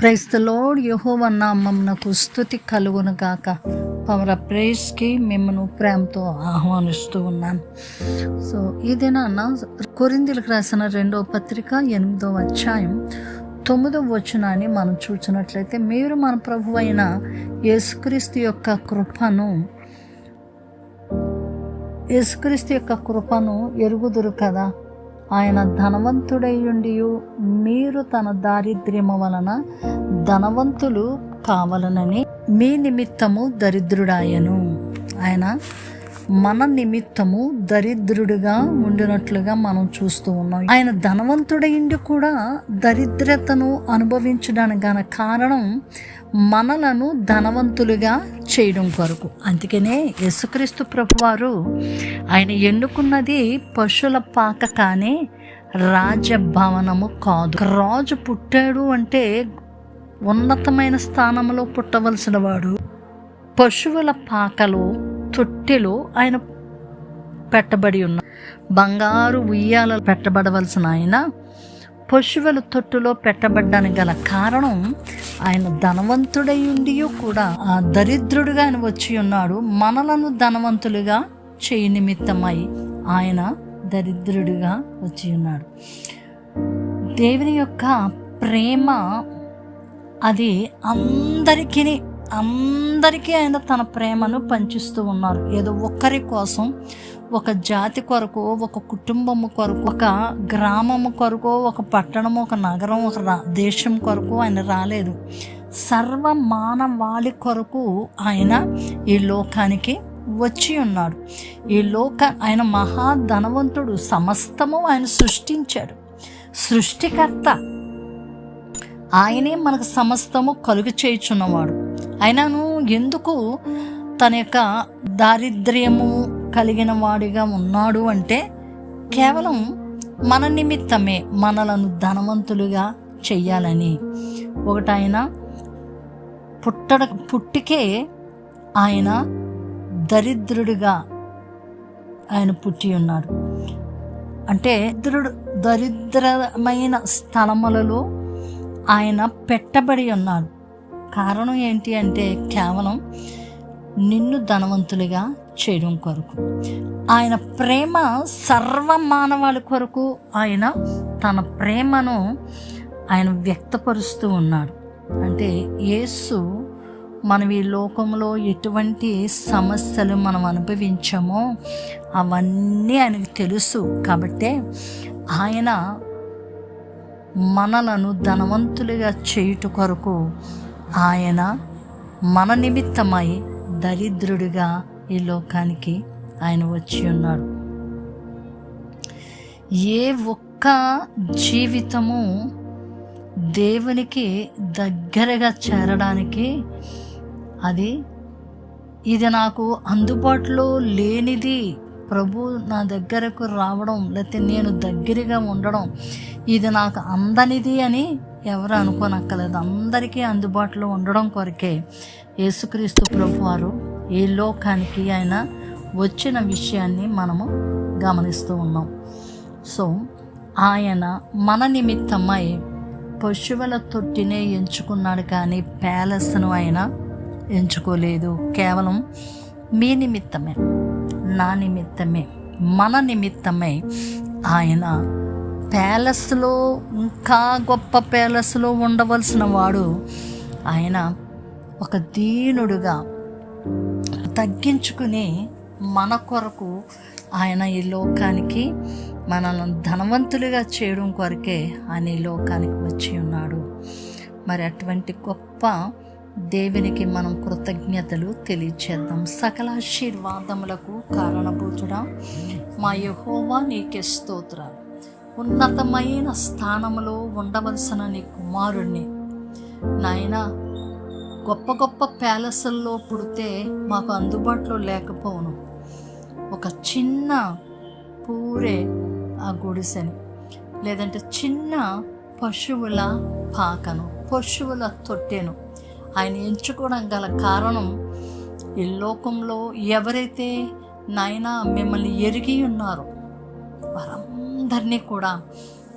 క్రైస్తలోడ్ యహోవ నామమునకు స్థుతి కలుగును గాక. పవర్ ప్రేస్కి మిమ్మల్ని ప్రేమతో ఆహ్వానిస్తూ ఉన్నాను సో ఈ దినాన కొరిందులకు రాసిన రెండో పత్రిక ఎనిమిదో అధ్యాయం తొమ్మిదో వచనాన్ని మనం చూసినట్లయితే మీరు మన ప్రభు అయిన యేసుక్రీస్తు యొక్క కృపను యేసుక్రీస్తు యొక్క కృపను ఎరుగుదురు కదా? ఆయన ధనవంతుడయ్యుండియు. మీరు తన దారిద్ర్యము వలన ధనవంతులు కావాలనని మీ నిమిత్తము దరిద్రుడాయను. ఆయన మన నిమిత్తము దరిద్రుడిగా ఉండినట్లుగా మనం చూస్తూ ఉన్నాం. ఆయన ధనవంతుడైండి కూడా దరిద్రతను అనుభవించడానికి గల కారణం మనలను ధనవంతులుగా చేయడం కొరకు. అందుకనే యేసుక్రీస్తు ప్రభువారు ఆయన ఎన్నుకున్నది పశువుల పాక కానీ రాజభవనము కాదు. రాజు పుట్టాడు అంటే ఉన్నతమైన స్థానంలో పుట్టవలసిన వాడు. పశువుల పాకలో తొట్టెలో ఆయన పెట్టబడి ఉన్న బంగారు ఉయ్యాల పెట్టబడవలసిన ఆయన పశువుల తొట్టులో పెట్టబడ్డానికి గల కారణం ఆయన ధనవంతుడై ఉండి కూడా. ఆ దరిద్రుడుగా ఆయన వచ్చి ఉన్నాడు. మనలను ధనవంతులుగా చేయి నిమిత్తమై ఆయన దరిద్రుడిగా వచ్చి ఉన్నాడు. దేవుని యొక్క ప్రేమ అది అందరికీ అందరికీ ఆయన తన ప్రేమను పంచిస్తూ ఉన్నారు. ఏదో ఒక్కరి కోసం ఒక జాతి కొరకు ఒక కుటుంబము కొరకు ఒక గ్రామము కొరకు ఒక పట్టణము ఒక నగరం ఒక రా దేశం కొరకు ఆయన రాలేదు. సర్వ మానవాళి కొరకు ఆయన ఈ లోకానికి వచ్చి ఉన్నాడు. ఈ లోక ఆయన మహాధనవంతుడు సమస్తము ఆయన సృష్టించాడు. సృష్టికర్త. ఆయనే మనకు సమస్తము కలుగు చేయుచున్నవాడు. అయినాను ఎందుకు తన యొక్క దారిద్ర్యము కలిగిన వాడిగా ఉన్నాడు అంటే కేవలం మన నిమిత్తమే మనలను ధనవంతులుగా చెయ్యాలని. ఒకటి ఆయన పుట్టడ పుట్టికే ఆయన దరిద్రుడిగా ఆయన పుట్టి ఉన్నాడు. అంటే దరిద్రుడు దరిద్రమైన స్థలములలో ఆయన పెట్టబడి ఉన్నాడు. కారణం ఏంటి అంటే కేవలం నిన్ను ధనవంతులుగా చేయడం కొరకు. ఆయన ప్రేమ సర్వ మానవాళి కొరకు ఆయన తన ప్రేమను ఆయన వ్యక్తపరుస్తూ ఉన్నాడు. అంటే యేసు మనం ఈ లోకంలో ఎటువంటి సమస్యలు మనం అనుభవించామో అవన్నీ ఆయనకు తెలుసు. కాబట్టే ఆయన మనలను ధనవంతులుగా చేయుట కొరకు ఆయన మన నిమిత్తమై దరిద్రుడిగా ఈ లోకానికి ఆయన వచ్చి ఉన్నాడు. ఏ ఒక్క జీవితము దేవునికి దగ్గరగా చేరడానికి అది ఇది నాకు అందుబాటులో లేనిది ప్రభు నా దగ్గరకు రావడం లేకపోతే నేను దగ్గరగా ఉండడం ఇది నాకు అందనిది అని ఎవరు అనుకోనక్కలేదు అందరికీ అందుబాటులో ఉండడం కొరకే యేసుక్రీస్తు ప్రభు వారు ఈ లోకానికి ఆయన వచ్చిన విషయాన్ని మనము గమనిస్తూ ఉన్నాం. సో ఆయన మన నిమిత్తమై పశువుల తొట్టినే ఎంచుకున్నాడు కానీ ప్యాలెస్ను ఆయన ఎంచుకోలేదు. కేవలం మీ నిమిత్తమే నా నిమిత్తమే మన నిమిత్తమై ఆయన ప్యాలెస్లో ఇంకా గొప్ప ప్యాలెస్లో ఉండవలసిన వాడు ఆయన ఒక దీనుడుగా తగ్గించుకుని మన కొరకు ఆయన ఈ లోకానికి మనల్ని ధనవంతులుగా చేయడం కొరకే ఆయన ఈ లోకానికి వచ్చి ఉన్నాడు. మరి అటువంటి గొప్ప దేవునికి మనం కృతజ్ఞతలు తెలియచేద్దాం. సకల ఆశీర్వాదములకు కారణభూతుడా మా యహోవా నీకే స్తోత్రాలు. ఉన్నతమైన స్థానంలో ఉండవలసిన నీ కుమారుణ్ణి. నాయన గొప్ప గొప్ప ప్యాలెస్ల్లో పుడితే మాకు అందుబాటులో లేకపోను ఒక చిన్న పూరే ఆ గుడిసెని లేదంటే చిన్న పశువుల పాకను పశువుల తొట్టెను. ఆయన ఎంచుకోవడం గల కారణం ఈ లోకంలో ఎవరైతే నాయన మిమ్మల్ని ఎరిగి ఉన్నారో వారందరినీ కూడా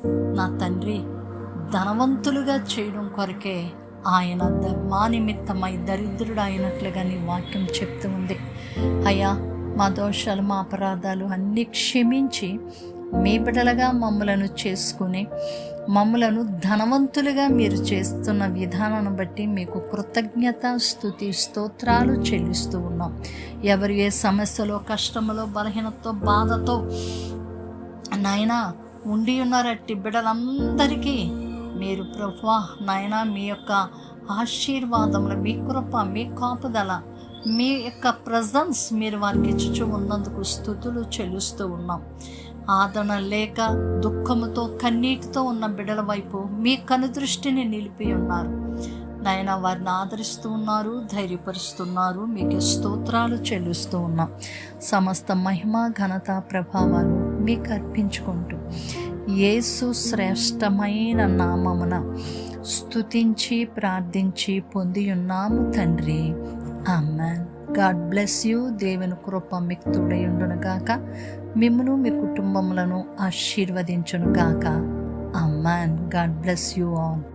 నా తండ్రి ధనవంతులుగా చేయడం కొరకే ఆయన మా నిమిత్తమై దరిద్రుడు అయినట్లుగా నీ వాక్యం చెప్తూ ఉంది. అయ్యా మా దోషాలు మా అపరాధాలు అన్నీ క్షమించి మీ బిడలుగా మమ్మలను చేసుకుని మమ్మలను ధనవంతులుగా మీరు చేస్తున్న విధానాన్ని బట్టి మీకు కృతజ్ఞత స్థుతి స్తోత్రాలు చెల్లిస్తూ ఉన్నాం. ఎవరు ఏ సమస్యలో కష్టములో బలహీనతో బాధతో నాయనా ఉండి ఉన్నారట్టి బిడ్డలందరికీ మీరు ప్రభా నాయనా మీ యొక్క ఆశీర్వాదములు మీ కృప మీ కాపుదల మీ యొక్క ప్రజెన్స్ మీరు వారికి ఇచ్చుచు ఉన్నందుకు స్థుతులు చెల్లుస్తూ ఉన్నాం. ఆదరణ లేక దుఃఖముతో కన్నీటితో ఉన్న బిడ్డల వైపు మీ కనుదృష్టిని నిలిపి ఉన్నారు. నాయన వారిని ఆదరిస్తూ ఉన్నారు ధైర్యపరుస్తున్నారు మీకు స్తోత్రాలు చెల్లుస్తూ ఉన్నాం. సమస్త మహిమ ఘనత ప్రభావాలు మీకు అర్పించుకుంటూ యేసు శ్రేష్టమైన నామమున స్తుతించి ప్రార్థించి పొంది ఉన్నాము తండ్రి. Amen God bless you. దేవుని కృప మీకు తోడయుండును మిమ్మను మీ కుటుంబములను ఆశీర్వదించును గాక amen God bless you all.